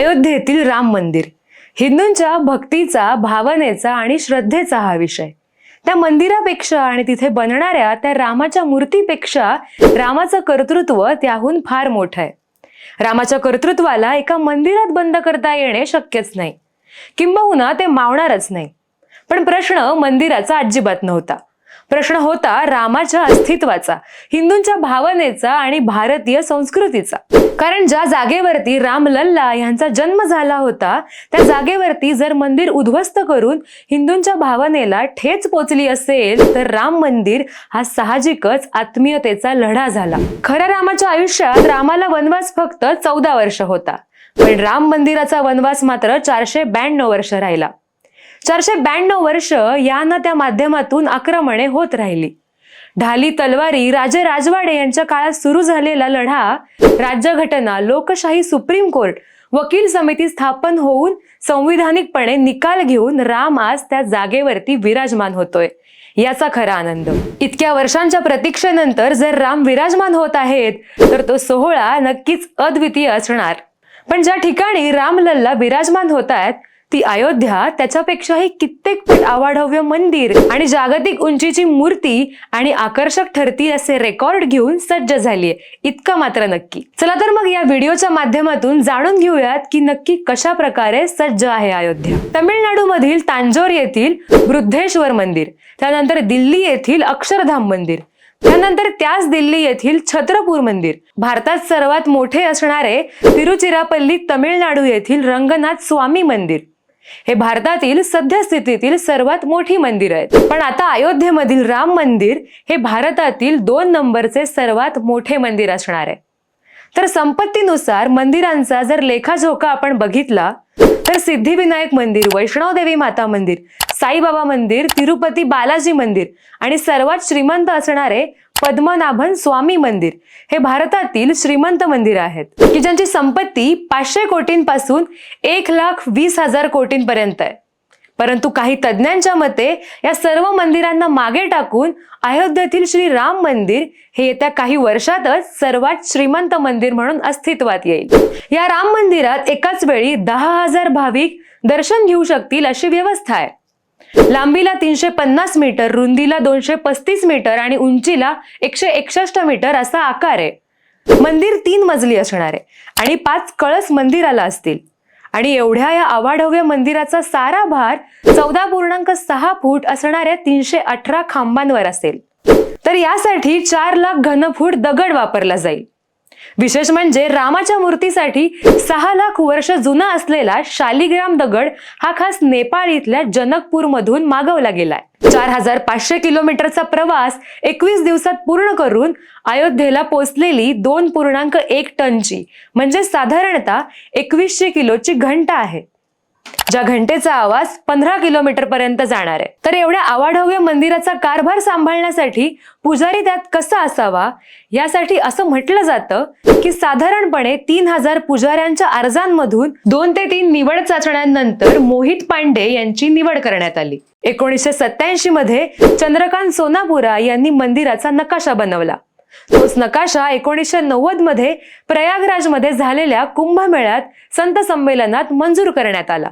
अयोध्येतील राम मंदिर. हिंदूंच्या भक्तीचा भावनेचा आणि श्रद्धेचा हा विषय. त्या मंदिरापेक्षा आणि तिथे बनणाऱ्या त्या रामाच्या मूर्तीपेक्षा रामाचं कर्तृत्व त्याहून फार मोठं आहे. रामाच्या कर्तृत्वाला एका मंदिरात बंद करता येणे शक्यच नाही. किंबहुना ते मावणारच नाही. पण प्रश्न मंदिराचा अजिबात नव्हता. प्रश्न होता रामाच्या अस्तित्वाचा हिंदूंच्या भावनेचा आणि भारतीय संस्कृतीचा. कारण ज्या जागेवरती राम लल्ला यांचा जन्म झाला होता त्या जागेवरती जर मंदिर उद्ध्वस्त करून हिंदूंच्या भावनेला ठेच पोचली असेल तर राम मंदिर हा साहजिकच आत्मीयतेचा लढा झाला. खऱ्या रामाच्या आयुष्यात रामाला वनवास फक्त चौदा वर्ष होता. पण राम मंदिराचा वनवास मात्र चारशे ब्याण्णव वर्ष राहिला. चारशे ब्याण्णव वर्ष यानं त्या माध्यमातून आक्रमणे होत राहिली. ढाली तलवारी राजे राजवाडे यांच्या काळात सुरू झालेला लढा राज्यघटना लोकशाही सुप्रीम कोर्ट वकील समिती स्थापन होऊन संविधानिकपणे निकाल घेऊन राम आज त्या जागेवरती विराजमान होतोय. याचा खरा आनंद. इतक्या वर्षांच्या प्रतीक्षेनंतर जर राम विराजमान होत आहेत तर तो सोहळा नक्कीच अद्वितीय असणार. पण ज्या ठिकाणी रामलल्ला विराजमान होत आहेत ती अयोध्या त्याच्यापेक्षाही कित्येक पट आवाढव्य मंदिर आणि जागतिक उंचीची मूर्ती आणि आकर्षक ठरतील असे रेकॉर्ड घेऊन सज्ज झालीये. इतकं मात्र नक्की. चला तर मग या व्हिडिओच्या माध्यमातून जाणून घेऊयात की नक्की कशा प्रकारे सज्ज आहे अयोध्या. तमिळनाडू मधील तांजोर येथील वृद्धेश्वर मंदिर त्यानंतर दिल्ली येथील अक्षरधाम मंदिर त्यानंतर त्याच दिल्ली येथील छत्रपूर मंदिर. भारतात सर्वात मोठे असणारे तिरुचिरापल्ली तमिळनाडू येथील रंगनाथ स्वामी मंदिर. हे भारतातील सध्या स्थितीतील सर्वात मोठी मंदिर आहेत. पण आता अयोध्येमधील राम मंदिर हे भारतातील दोन नंबरचे सर्वात मोठे मंदिर असणार आहे. तर संपत्तीनुसार मंदिरांचा जर लेखाजोखा आपण बघितला तर सिद्धिविनायक मंदिर वैष्णवदेवी माता मंदिर साईबाबा मंदिर तिरुपती बालाजी मंदिर आणि सर्वात श्रीमंत असणारे पद्मनाभन स्वामी मंदिर. हे भारतातील श्रीमंत मंदिर आहेत. की ज्यांची संपत्ती पाचशे कोटींपासून एक लाख वीस हजार कोटींपर्यंत आहे. परंतु काही तज्ज्ञांच्या मते या सर्व मंदिरांना मागे टाकून अयोध्येतील श्री राम मंदिर हे येत्या काही वर्षातच सर्वात श्रीमंत मंदिर म्हणून अस्तित्वात येईल. या राम मंदिरात एकाच वेळी दहा हजार भाविक दर्शन घेऊ शकतील अशी व्यवस्था आहे. लांबीला तीनशे पन्नास मीटर रुंदीला दोनशे पस्तीस मीटर आणि उंचीला एकशे एकसष्ट मीटर असा आकार आहे. मंदिर तीन मजली असणार आहे आणि पाच कळस मंदिराला असतील. आणि एवढ्या या अवाढव्य मंदिराचा सारा भार चौदा पूर्णांक सहा फूट असणाऱ्या तीनशे अठरा खांबांवर असेल. तर यासाठी चार लाख घनफूट दगड वापरला जाईल. विशेष म्हणजे रामाच्या मूर्तीसाठी सहा लाख वर्ष जुना असलेला शालिग्राम दगड हा खास नेपाळ इथल्या जनकपूर मधून मागवला गेलाय. चार हजार पाचशे किलोमीटरचा प्रवास एकवीस दिवसात पूर्ण करून अयोध्येला पोचलेली दोन पूर्णांक एक टनची म्हणजे साधारणतः एकवीसशे किलोची घंटा आहे. ज्या घंटेचा आवाज पंधरा किलोमीटर पर्यंत जाणार आहे. तर एवढ्या आवाढव्य मंदिराचा कारभार सांभाळण्यासाठी पुजारी त्यात कसा असावा? यासाठी असं म्हटलं जातं की साधारणपणे तीन हजार पुजाऱ्यांच्या अर्जांमधून दोन ते तीन निवड चाचण्यांनंतर मोहित पांडे यांची निवड करण्यात आली. एकोणीसशे सत्याऐंशी मध्ये चंद्रकांत सोनापुरा यांनी मंदिराचा नकाशा बनवला. तोच नकाशा एकोणीसशे नव्वदमध्ये प्रयागराजमध्ये झालेल्या कुंभमेळ्यात संत संमेलनात मंजूर करण्यात आला.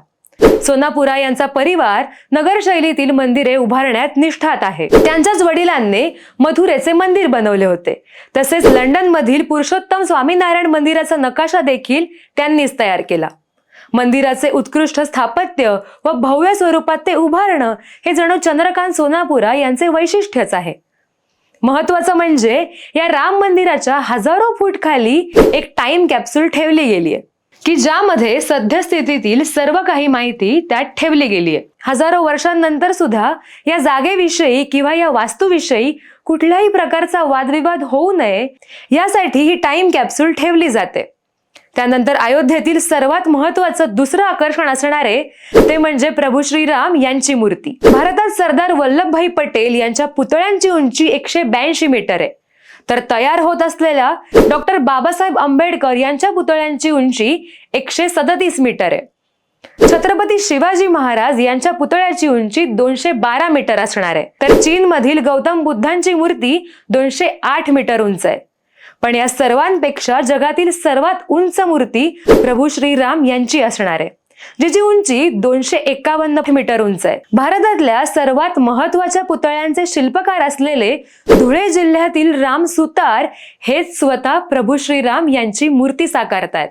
सोनापुरा यांचा परिवार नगर शैलीतील मंदिरे उभारण्यात निष्ठात आहे. त्यांच्याच वडिलांनी मथुरेचे मंदिर बनवले होते. तसेच लंडन मधील पुरुषोत्तम स्वामीनारायण मंदिराचा नकाशा देखील त्यांनीच तयार केला. मंदिराचे उत्कृष्ट स्थापत्य व भव्य स्वरूपात ते उभारणं हे जणू चंद्रकांत सोनापुरा यांचे वैशिष्ट्यच आहे. महत्वाचं म्हणजे या राम मंदिराच्या हजारो फूट खाली एक टाइम कॅप्सूल ठेवली गेली आहे की ज्यामध्ये सद्यस्थितीतील सर्व काही माहिती त्यात ठेवली गेली आहे. हजारो वर्षांनंतर सुद्धा या जागेविषयी किंवा या वास्तूविषयी कुठल्याही प्रकारचा वादविवाद होऊ नये यासाठी ही टाइम कॅप्सूल ठेवली जाते. त्यानंतर अयोध्येतील सर्वात महत्वाचं दुसरं आकर्षण असणारे ते म्हणजे प्रभू श्रीराम यांची मूर्ती. भारतात सरदार वल्लभभाई पटेल यांच्या पुतळ्यांची उंची एकशे ब्याऐंशी मीटर आहे. तर तयार होत असलेल्या डॉक्टर बाबासाहेब आंबेडकर यांच्या पुतळ्यांची उंची एकशे सदतीस मीटर आहे. छत्रपती शिवाजी महाराज यांच्या पुतळ्याची उंची दोनशे बारा मीटर असणार आहे. तर चीन मधील गौतम बुद्धांची मूर्ती दोनशे आठ मीटर उंच आहे. पण या सर्वांपेक्षा जगातील सर्वात उंच मूर्ती प्रभू श्रीराम यांची असणार आहे. जिची उंची दोनशे एकावन्न मीटर उंच आहे. भारतातल्या सर्वात महत्त्वाच्या पुतळ्यांचे शिल्पकार असलेले धुळे जिल्ह्यातील राम सुतार हेच स्वतः प्रभू श्रीराम यांची मूर्ती साकारतायत.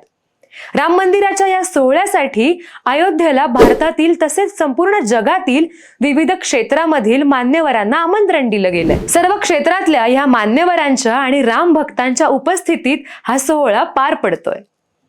राम मंदिराच्या या सोहळ्यासाठी अयोध्येला भारतातील तसेच संपूर्ण जगातील विविध क्षेत्रामधील मान्यवरांना आमंत्रण दिलं गेलंय. सर्व क्षेत्रातल्या ह्या मान्यवरांच्या आणि राम भक्तांच्या उपस्थितीत हा सोहळा पार पडतोय.